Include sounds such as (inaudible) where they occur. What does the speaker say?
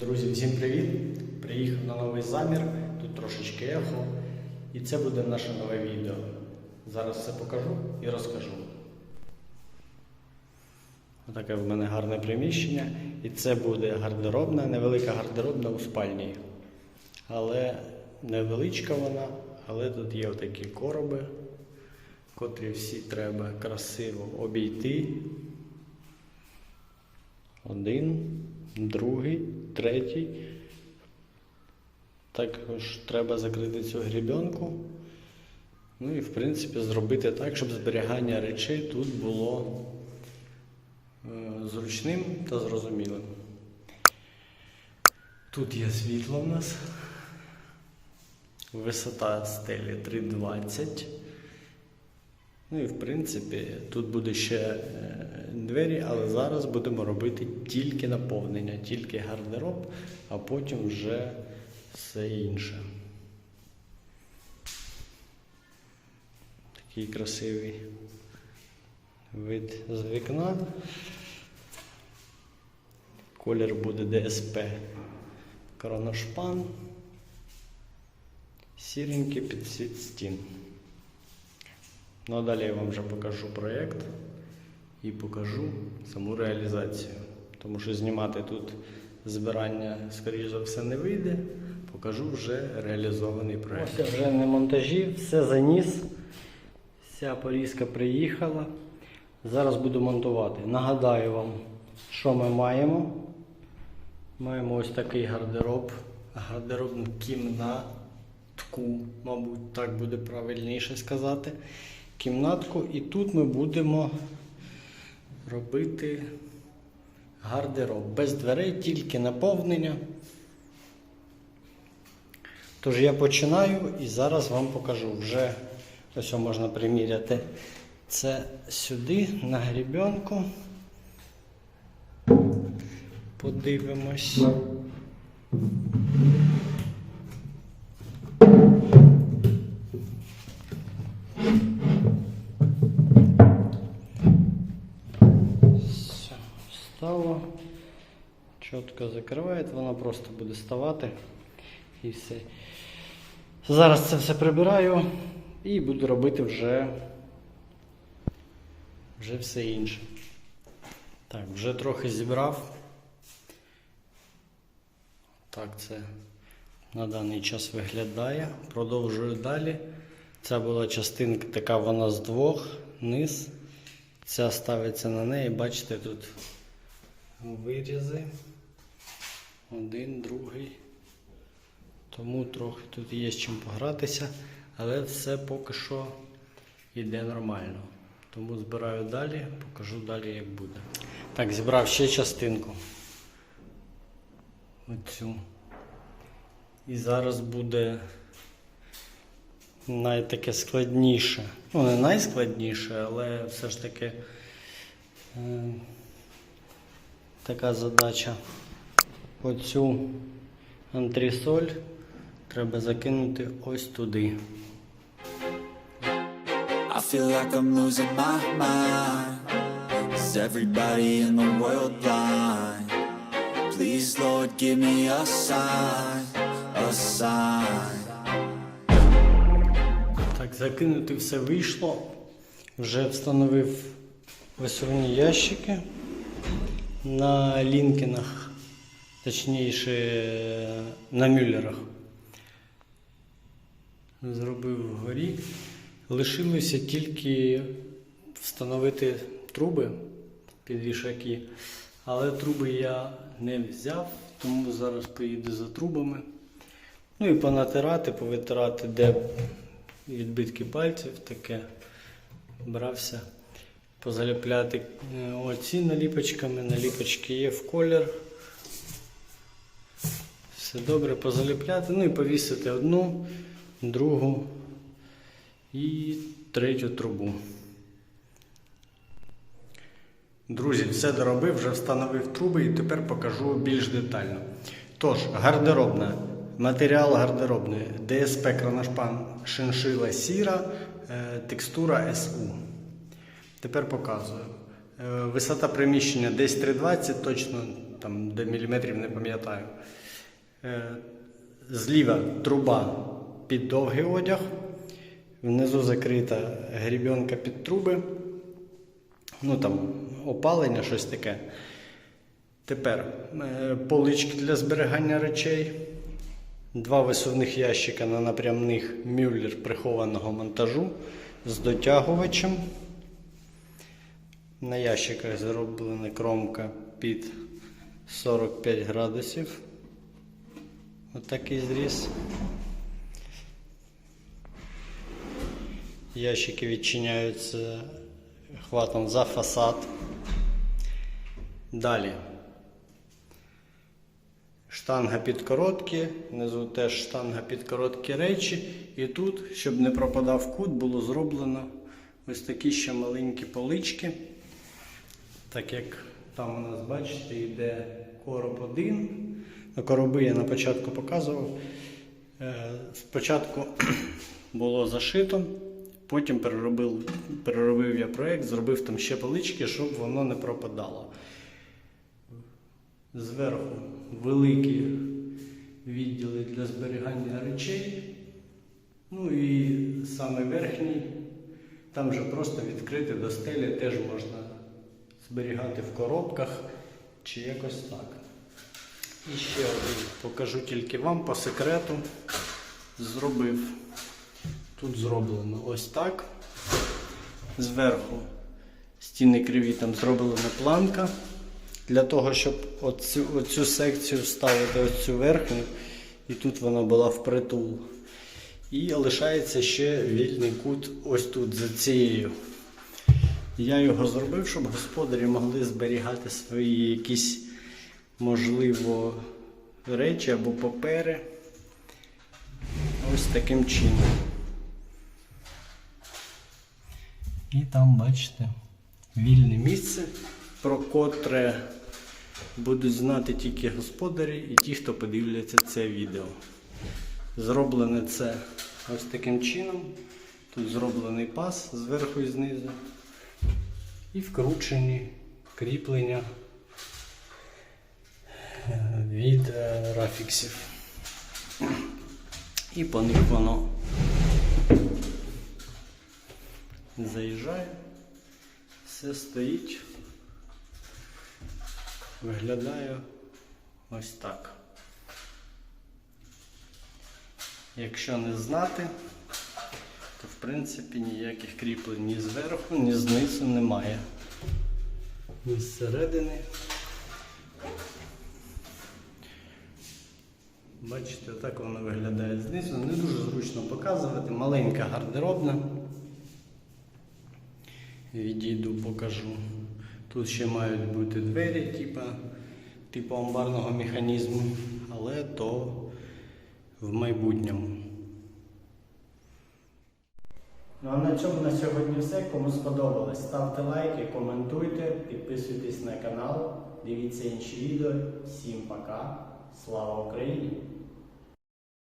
Друзі, всім привіт! Приїхав на новий замір, тут трошечки ехо. І це буде наше нове відео. Зараз все покажу і розкажу. Отаке в мене гарне приміщення. І це буде гардеробна, невелика гардеробна у спальні. Але невеличка вона, але тут є отакі короби, котрі всі треба красиво обійти. Один, другий, третій. Також треба закрити цю грібенку. Ну і в принципі зробити так, щоб зберігання речей тут було е, зручним та зрозумілим. Тут є світло в нас. Висота стелі 3,20. Ну і в принципі тут буде ще е, двері, але зараз будемо робити тільки наповнення, тільки гардероб, а потім вже все інше. Такий красивий вид з вікна. Колір буде ДСП Кроношпан. Сіренький під цвіт стін. Ну а далі я вам вже покажу проєкт і покажу саму реалізацію. Тому що знімати тут збирання, скоріш за все, не вийде. Покажу вже реалізований проєкт. Ось вже на монтажі, все заніс. Вся порізка приїхала. Зараз буду монтувати. Нагадаю вам, що ми маємо. Маємо ось такий гардероб, гардеробну кімнатку, мабуть, так буде правильніше сказати. Кімнатку, і тут ми будемо робити гардероб. Без дверей, тільки наповнення. Тож я починаю і зараз вам покажу. Вже ось можна приміряти це сюди, на грібенку. Подивимось. Чітко закриває, вона просто буде ставати і все. Зараз це все прибираю і буду робити вже, вже все інше. Так, вже трохи зібрав. Так це на даний час виглядає. Продовжую далі. Ця була частинка, така вона з двох, низ. Ця ставиться на неї, бачите, тут вирізи. Один, другий. Тому трохи тут є з чим погратися, але все поки що йде нормально. Тому збираю далі, покажу далі, як буде. Так, зібрав ще частинку. Оцю. І зараз буде найтаке складніше. Ну, не найскладніше, але все ж таки е, така задача. Оцю антресоль треба закинути ось туди. I feel like I'm losing my mind. Is everybody in the world blind? Please, Lord, give me a sign, a sign. Так, закинути все вийшло. Вже встановив висувні ящики на лінкінах, точніше на мюллерах. Зробив вгорі. Лишилося тільки встановити труби під вішаки, але труби я не взяв, тому зараз поїду за трубами. Ну і понатирати, повитирати, де відбитки пальців таке. Брався позаліпляти е, оці наліпочками. Наліпочки є в колір. Все добре позаліпляти. Ну і повісити одну, другу і третю трубу. Друзі, все доробив, вже встановив труби і тепер покажу більш детально. Тож, гардеробна. Матеріал гардеробний ДСП Кроношпан шиншила сіра, е, текстура СУ. Тепер показую. Е, Висота приміщення десь 3,20, точно там де міліметрів не пам'ятаю. Е, Зліва труба під довгий одяг, внизу закрита грібенка під труби, ну там опалення, щось таке. Тепер е, полички для зберігання речей, два висувних ящика на напрямних мюллер прихованого монтажу з дотягувачем. На ящиках зроблена кромка під 45 градусів. Отакий зріз. Ящики відчиняються хватом за фасад. Далі. Штанга під короткі, внизу теж штанга під короткі речі. І тут, щоб не пропадав кут, було зроблено ось такі ще маленькі полички. Так як там у нас, бачите, йде короб один. Короби я на початку показував. Е, Спочатку (clears throat) було зашито, потім переробив, переробив я проєкт, зробив там ще полички, щоб воно не пропадало. Зверху великі відділи для зберігання речей. Ну і саме верхній, там вже просто відкрити до стелі, теж можна зберігати в коробках чи якось так. І ще один покажу тільки вам по секрету. Зробив. Тут зроблено ось так. Зверху стіни криві там зроблена планка. Для того, щоб оцю, оцю секцію вставити ось цю верхню, і тут вона була впритул. І лишається ще вільний кут ось тут за цією. Я його зробив, щоб господарі могли зберігати свої якісь, можливо, речі або папери. Ось таким чином. І там, бачите, вільне місце, про котре будуть знати тільки господарі і ті, хто подивляться це відео. Зроблене це ось таким чином. Тут зроблений пас зверху і знизу. І вкручені кріплення від е, рафіксів. І по них воно заїжджає, все стоїть, виглядає ось так. Якщо не знати, то в принципі ніяких кріплень ні зверху, ні знизу немає. Ні зсередини. Бачите, так воно виглядає знизу. Не дуже зручно показувати. Маленька гардеробна. Відійду, покажу. Тут ще мають бути двері, типу, типу амбарного механізму, але то в майбутньому. Ну а на цьому на сьогодні все. Кому сподобалось, ставте лайки, коментуйте, підписуйтесь на канал, дивіться інші відео. Всім пока. Слава Україні!